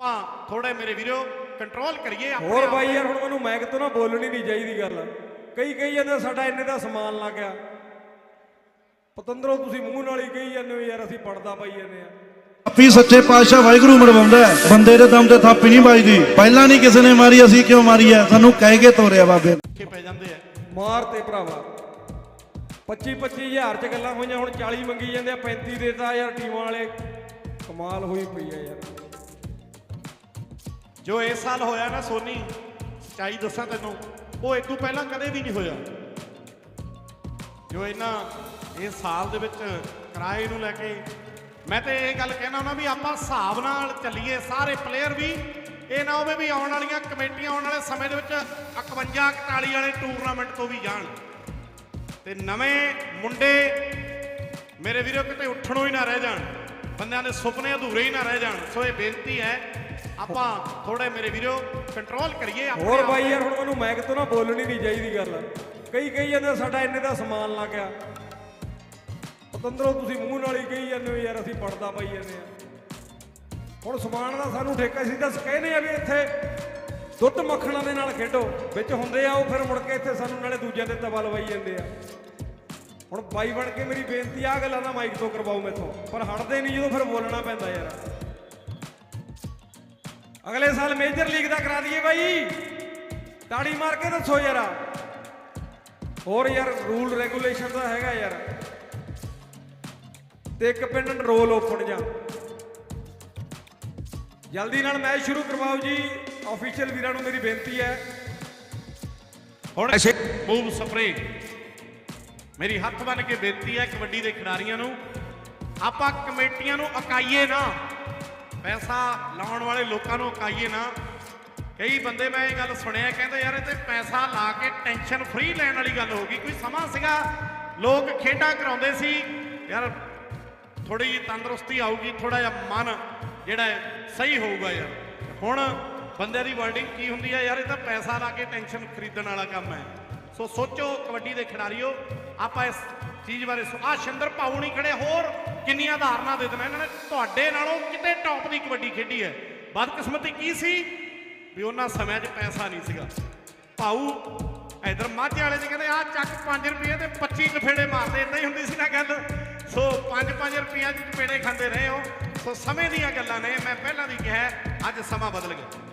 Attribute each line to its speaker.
Speaker 1: ਆਪਾਂ ਥੋੜੇ ਮੇਰੇ ਵੀਰੋ ਕੰਟਰੋਲ ਕਰੀਏ ਆਪਣੇ
Speaker 2: ਹੋਰ ਬਾਈ
Speaker 1: ਨੂੰ।
Speaker 2: ਯਾਰ ਹੁਣ ਮੈਨੂੰ ਮਾਈਕ ਤੋਂ ਨਾ ਬੋਲਣੀ ਨਹੀਂ ਚਾਹੀਦੀ ਗੱਲ। ਕਈ ਕਈ ਜਾਂਦੇ ਸਾਡਾ ਇੰਨੇ ਦਾ ਸਮਾਨ ਲੱਗ ਗਿਆ। ਪਤੰਦਰੋ ਤੁਸੀਂ ਮੂੰਹ ਨਾਲ ਹੀ ਕਹੀ ਜਾਂਦੇ ਹੋ ਯਾਰ ਅਸੀਂ ਪੜਦਾ ਪਾਈ ਜਾਂਦੇ ਆ।
Speaker 3: ਥਾਪੀ ਸੱਚੇ ਪਾਤਸ਼ਾਹ ਵਾਹਿਗੁਰੂ ਮਰਵਾਉਂਦਾ ਹੈ। ਬੰਦੇ ਦੇ ਦਮ ਤੇ ਥਾਪੀ ਨਹੀਂ ਵੱਜਦੀ। ਪਹਿਲਾਂ ਨਹੀਂ ਕਿਸੇ ਨੇ ਮਾਰੀ ਅਸੀਂ ਕਿਉਂ ਮਾਰੀ ਹੈ ਸਾਨੂੰ ਕਹਿ ਕੇ ਤੋਰਿਆ ਬਾਬੇ।
Speaker 1: ਔਖੇ ਪੈ ਜਾਂਦੇ ਆ।
Speaker 2: ਮਾਰ ਤੇ ਭਰਾਵਾ। 25 25000 ਚ ਗੱਲਾਂ ਹੋਈਆਂ ਹੁਣ 40 ਮੰਗੀ ਜਾਂਦੇ ਆ 35 ਦੇਤਾ ਯਾਰ ਟੀਮਾਂ ਵਾਲੇ। ਕਮਾਲ ਹੋਈ ਪਈ ਆ ਯਾਰ।
Speaker 1: ਜੋ ਇਸ ਸਾਲ ਹੋਇਆ ਨਾ ਸੋਨੀ, ਸੱਚਾਈ ਦੱਸਾਂ ਤੈਨੂੰ, ਉਹ ਇਦੋਂ ਪਹਿਲਾਂ ਕਦੇ ਵੀ ਨਹੀਂ ਹੋਇਆ। ਜੋ ਇਹਨਾਂ ਇਸ ਸਾਲ ਦੇ ਵਿੱਚ ਕਿਰਾਏ ਨੂੰ ਲੈ ਕੇ, ਮੈਂ ਤੇ ਇਹ ਗੱਲ ਕਹਿਣਾ ਹੁੰਦਾ ਵੀ ਆਪਾਂ ਹਿਸਾਬ ਨਾਲ ਚੱਲੀਏ, ਸਾਰੇ ਪਲੇਅਰ ਵੀ, ਇਹ ਨਾ ਹੋਵੇ ਵੀ ਆਉਣ ਵਾਲੀਆਂ ਕਮੇਟੀਆਂ ਆਉਣ ਵਾਲੇ ਸਮੇਂ ਦੇ ਵਿੱਚ 51 41 ਵਾਲੇ ਟੂਰਨਾਮੈਂਟ ਤੋਂ ਵੀ ਜਾਣ। ਤੇ ਨਵੇਂ ਮੁੰਡੇ ਮੇਰੇ ਵੀਰੋ ਕਿਤੇ ਉੱਠਣੋਂ ਹੀ ਨਾ ਰਹਿ ਜਾਣ, ਬੰਦਿਆਂ ਦੇ ਸੁਪਨੇ ਅਧੂਰੇ ਹੀ ਨਾ ਰਹਿ ਜਾਣ। ਸੋ ਇਹ ਬੇਨਤੀ ਹੈ ਆਪਾਂ ਥੋੜੇ ਮੇਰੇ ਵੀਰੋ ਕੰਟਰੋਲ ਕਰੀਏ ਆਪਣੇ
Speaker 2: ਹੋਰ ਬਾਈ। ਯਾਰ ਹੁਣ ਮੈਨੂੰ ਮਾਈਕ ਤੋਂ ਨਾ ਬੋਲਣੀ ਨਹੀਂ ਚਾਹੀਦੀ ਗੱਲ। ਕਈ ਕਈ ਜਾਂਦੇ ਸਾਡਾ ਇੰਨੇ ਦਾ ਸਮਾਨ ਲੱਗ ਗਿਆ। ਪਤੰਦਰੋ ਤੁਸੀਂ ਮੂੰਹ ਨਾਲ ਹੀ ਕਹੀ ਜਾਂਦੇ ਹੋ ਯਾਰ ਅਸੀਂ ਪੜਦਾ ਪਾਈ ਜਾਂਦੇ ਆ। ਹੁਣ ਸਮਾਨ ਦਾ ਸਾਨੂੰ ਠੇਕਾ ਸੀ ਤਾਂ ਕਹਿੰਦੇ ਆ ਵੀ ਇੱਥੇ ਦੁੱਧ ਮੱਖਣਾਂ ਦੇ ਨਾਲ ਖੇਡੋ। ਵਿੱਚ ਹੁੰਦੇ ਆ ਉਹ ਫਿਰ ਮੁੜ ਕੇ ਇੱਥੇ ਸਾਨੂੰ ਨਾਲੇ ਦੂਜਿਆਂ ਦੇ ਤਵਾ ਲਵਾਈ ਜਾਂਦੇ ਆ। ਹੁਣ ਬਾਈ ਬਣ ਕੇ ਮੇਰੀ ਬੇਨਤੀ ਆ ਗੱਲਾਂ ਦਾ ਮਾਈਕ ਤੋਂ ਕਰਵਾਓ ਮੈਥੋਂ। ਪਰ ਹਟਦੇ ਨਹੀਂ ਜਦੋਂ ਫਿਰ ਬੋਲਣਾ ਪੈਂਦਾ ਯਾਰ। ਅਗਲੇ ਸਾਲ ਮੇਜਰ ਲੀਗ ਦਾ ਕਰਾ ਦਈਏ ਬਾਈ। ਤਾੜੀ ਮਾਰ ਕੇ ਦੱਸੋ ਯਾਰ। ਹੋਰ ਯਾਰ ਰੂਲ ਰੈਗੂਲੇਸ਼ਨ ਦਾ ਹੈਗਾ ਯਾਰ। ਤੇ ਇੱਕ ਪਿੰਡ ਰੋਲ ਓਪਨ ਜਾ। ਜਲਦੀ ਨਾਲ ਮੈਚ ਸ਼ੁਰੂ ਕਰਵਾਓ ਜੀ। ਆਫੀਸ਼ੀਅਲ ਵੀਰਾਂ ਨੂੰ ਮੇਰੀ ਬੇਨਤੀ ਹੈ।
Speaker 1: ਹੁਣ ਮੂਵ ਸਪਰੇ ਮੇਰੀ ਹੱਥ ਬੰਨ ਕੇ ਬੇਨਤੀ ਹੈ ਕਬੱਡੀ ਦੇ ਖਿਡਾਰੀਆਂ ਨੂੰ। ਆਪਾਂ ਕਮੇਟੀਆਂ ਨੂੰ ਅਕਾਈਏ ਨਾ। ਪੈਸਾ ਲਾਉਣ ਵਾਲੇ ਲੋਕਾਂ ਨੂੰ ਅਕਾਈਏ ਨਾ। ਕਈ ਬੰਦੇ ਮੈਂ ਇਹ ਗੱਲ ਸੁਣਿਆ, ਕਹਿੰਦੇ ਯਾਰ ਇਹ ਤੇ ਪੈਸਾ ਲਾ ਕੇ ਟੈਨਸ਼ਨ ਫ੍ਰੀ ਲੈਣ ਵਾਲੀ ਗੱਲ ਹੋ ਗਈ। ਕੋਈ ਸਮਾਂ ਸੀਗਾ, ਲੋਕ ਖੇਡਾਂ ਕਰਾਉਂਦੇ ਸੀ। ਯਾਰ ਥੋੜੀ ਜਿਹੀ ਤੰਦਰੁਸਤੀ ਆਊਗੀ ਥੋੜਾ ਜਿਹਾ ਮਨ ਜਿਹੜਾ ਹੈ, ਸਹੀ ਹੋਊਗਾ ਯਾਰ। ਹੁਣ ਬੰਦੇ ਦੀ ਵਰਡਿੰਗ ਕੀ ਹੁੰਦੀ ਹੈ, ਯਾਰ ਇਹ ਤਾਂ ਪੈਸਾ ਲਾ ਕੇ ਟੈਨਸ਼ਨ ਖਰੀਦਣ ਵਾਲਾ ਕੰਮ ਹੈ। ਸੋ ਸੋਚੋ ਕਬੱਡੀ ਦੇ ਖਿਡਾਰੀਓ, ਆਪਾਂ ਇਸ ਚੀਜ਼ ਬਾਰੇ ਆ ਸ਼ਿੰਦਰ ਭਾਊ ਨਹੀਂ ਖੜੇ, ਹੋਰ ਕਿੰਨੀਆਂ ਉਦਾਹਰਨਾਂ ਦੇ ਦੇਣਾ। ਇਹਨਾਂ ਨੇ ਤੁਹਾਡੇ ਨਾਲੋਂ ਕਿਤੇ ਟੌਪ ਦੀ ਕਬੱਡੀ ਖੇਡੀ ਹੈ। ਬਦਕਿਸਮਤੀ ਕੀ ਸੀ? ਵੀ ਉਹਨਾਂ ਸਮਿਆਂ 'ਚ ਪੈਸਾ ਨਹੀਂ ਸੀਗਾ। ਭਾਊ ਇਧਰ ਮਾਝੇ ਵਾਲੇ ਜੀ ਕਹਿੰਦੇ ਆ ਚੱਕ 5 ਰੁਪਏ ਤੇ 25 ਲਫੇੜੇ ਮਾਰਦੇ। ਇਦਾਂ ਹੀ ਹੁੰਦੀ ਸੀ ਨਾ ਗੱਲ। ਸੋ 5-5 ਰੁਪਈਆ ਦੀ ਚਪੇੜੇ ਖਾਂਦੇ ਰਹੇ ਹੋ ਸੋ ਸਮੇਂ ਦੀਆਂ ਗੱਲਾਂ ਨੇ। ਮੈਂ ਪਹਿਲਾਂ ਵੀ ਕਿਹਾ, ਅੱਜ ਸਮਾਂ ਬਦਲ ਗਿਆ।